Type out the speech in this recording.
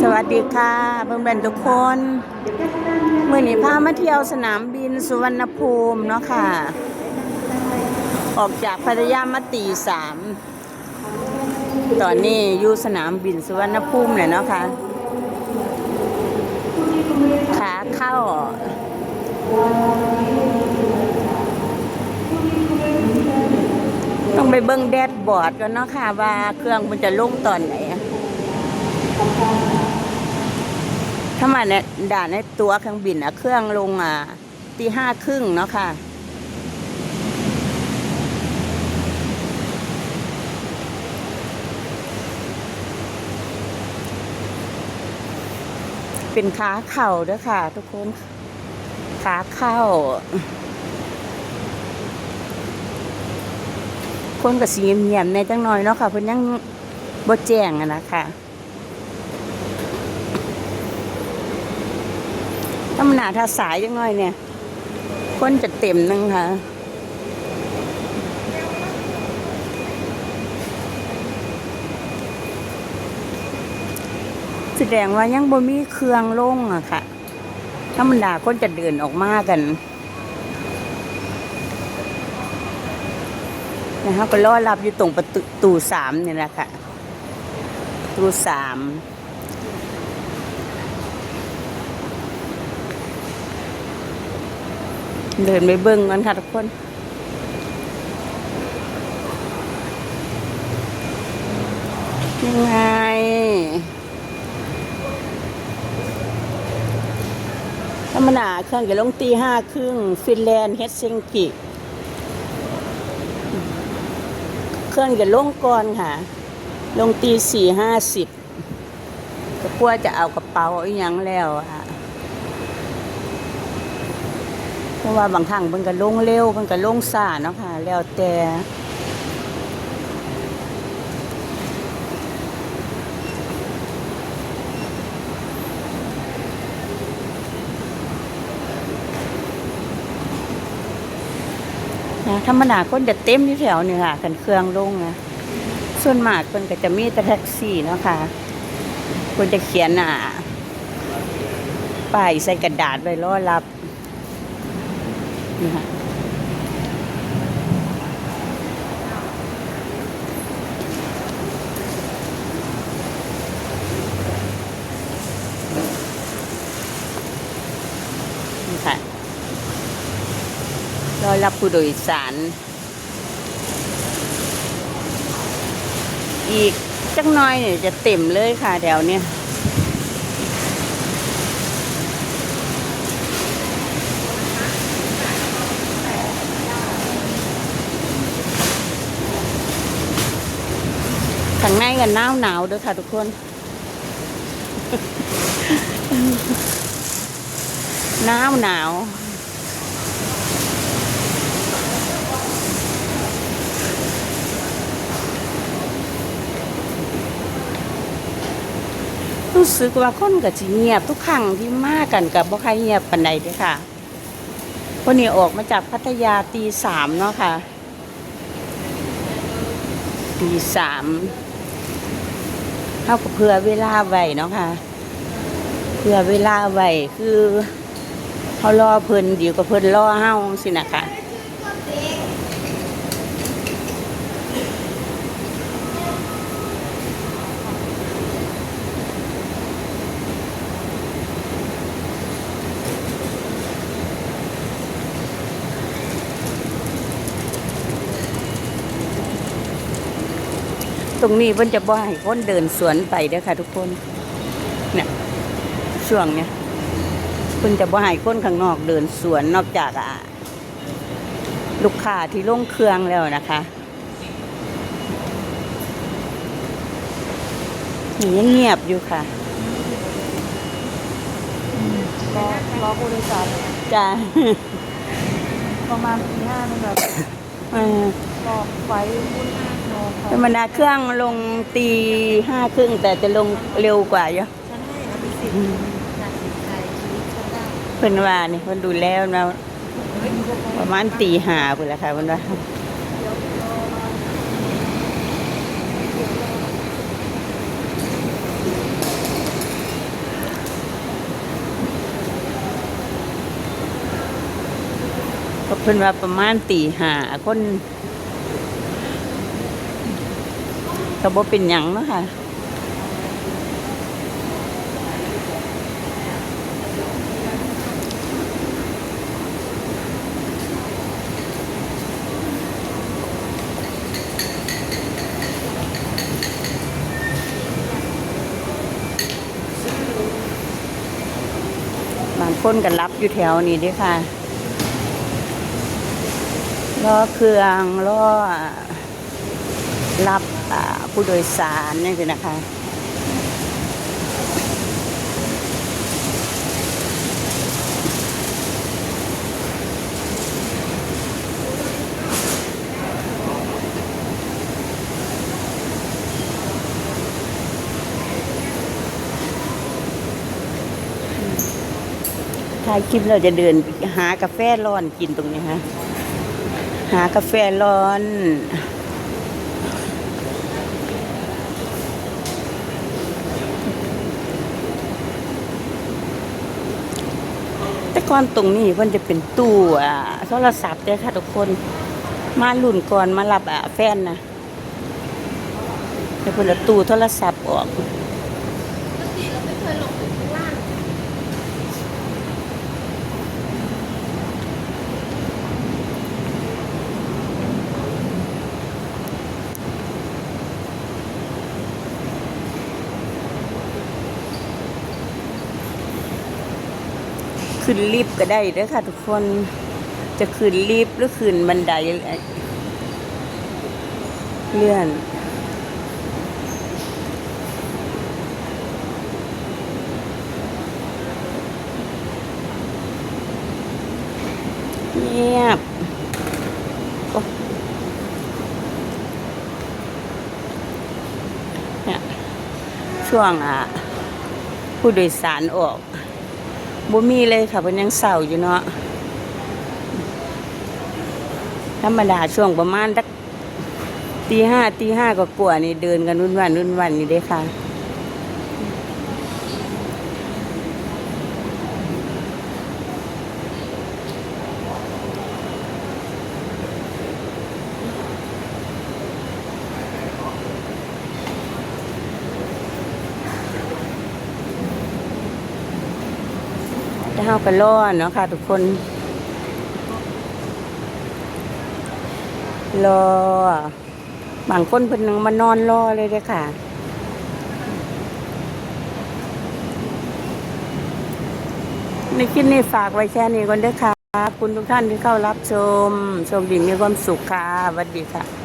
สวัสดีค่ะเพื่อนๆทุกคนเมื่อนี้พามาเที่ยวสนามบินสุวรรณภูมิเนาะค่ะ ออกจากพัทยามาตีสามตอนนี้อยู่สนามบินสุวรรณภูมิเลยเนาะค่ะขาเข้าต้องไปเบิ้งแดดบอร์ดกันเนาะค่ะว่าเครื่องมันจะลงตอนไหนอะ ถ้ามาเนี่ยด่านในตัวเครื่องบินอะเครื่องลงอะตีห้าครึ่งเนาะค่ะ เป็นขาเข่าด้วยค่ะ ทุกคนขาเข้า คนกับสีเงียบในจังหน่อยเนาะค่ะเพิ่นยังบ่แจ้งอะนะคะ ธรรมดาถ้าสายจังหน่อยเนี่ย คนจะเต็มหนึงค่ะแสดงว่ายังบ่มีเครื่องลงอะค่ะธรรมดาคนจะเดินออกมากันนะคะก็รอรับอยู่ตรงประตูสามนี่แหละค่ะประตูสาม เดินไปเบิ้งกันค่ะทุกคนยังไงธรรมดาเครื่องจะลงตีห้าครึ่งฟินแลนด์เฮดซิงกิเครื่องจะลงก่อนค่ะ ลงตีสี่ห้าสิบก็กลัวจะเอากระเป๋าอีหยังแล้วอะ เพราะว่าบางครั้งมันก็ลงเร็วมันก็ลงซ่าเนาะค่ะ แล้วแต่นะธรรมดาคนจะเต็มที่แถวนี่ค่ะกันเครื่องลงนะส่วนมากคนก็จะมีแต่แท็กซี่เนาะค่ะคนจะเขียนอะป้ายใส่กระดาษไว้รอรับ นี่ค่ะค่ะรอรับผู้โดยสาร อีกจักหน้อยเนี่ยจะเต็มเลยค่ะแถวเนี้ยางในกันหนาวหนาวเด้วยค่ะทุกคน หนาวหนาวรู้สึกว่าคนก็สิเงียบทุกครั้งที่มากันกับบ่ใครเงียบปานใดเด้ค่ะวันนี้ออกมาจากพัทยาตีสามเนาะค่ะตีสาม เท่ากับเพื่อเวลาไว้เนาะค่ะ เพื่อเวลาไว้คือเขารอเพิ่นเดี๋ยวก็เพิ่นรอเฮาสินะคะ ตรงนี้เพิ่นจะบ่ให้คนเดินสวนไปเด้อค่ะทุกคนเนี่ยช่วงเนี้ยเพิ่นจะบ่ให้คนข้างนอกเดินสวนนอกจากอะลูกค้าที่ลงเครื่องแล้วนะคะนี่ยังเงียบอยู่ค่ะรอรอผู้โดยสารจ้าประมาณตีห้านี่แบบเออรอไฟมุ่นรอไฟ ธรรมดาเครื่องลงตีห้าครึ่งแต่จะลงเร็วกว่าเยอะเพิ่นว่านี่เพิ่นดูแล้วนะประมาณตีห้าพุ่นละค่ะเพิ่นว่าเพิ่นว่าประมาณตีห้าคน ก็บ่เป็นหยังเนาะค่ะบางคนก็รับอยู่แถวนี้ด้วยค่ะล้อเครื่องล้อรับ ผู้โดยสารนี่คือนะคะ ถ่ายคลิปเราจะเดินหากาแฟร้อนกินตรงนี้ฮะหากาแฟร้อน ก่อนตรงนี้มันจะเป็นตู้อ่าโทรศัพท์เด้อค่ะทุกคน มาลุ่นก่อนมารับอ่าแฟนนะแต่เพิ่นเอาตู้โทรศัพท์ออก ปกติเราไม่เคยลงไปข้าง ขึ้นลิฟต์ก็ได้เด้อค่ะ ทุกคนจะขึ้นลิฟต์หรือขึ้นบันไดเลื่อนเงียบเนี่ยช่วงอะ ผู้โดยสารออก บ่มีเลยค่ะเพิ่นยังเศร้าอยู่เนาะธรรมดาช่วงประมาณสักตีห้าตีห้าก็กว่านี่เดินกันวุ่นวันวุ่นวันนี่เด้ค่ะาก็รอเนาะค่ะ ทุกคนรอบางคนเพิ่นยังมานอนรอเลยเด้ค่ะในคลิปนี้ฝากไว้แค่นี้ก่อนเด้อค่ะขอบคุณทุกท่านที่เข้ารับชมชคดีมีความสุขค่ะสวัสดีค่ะ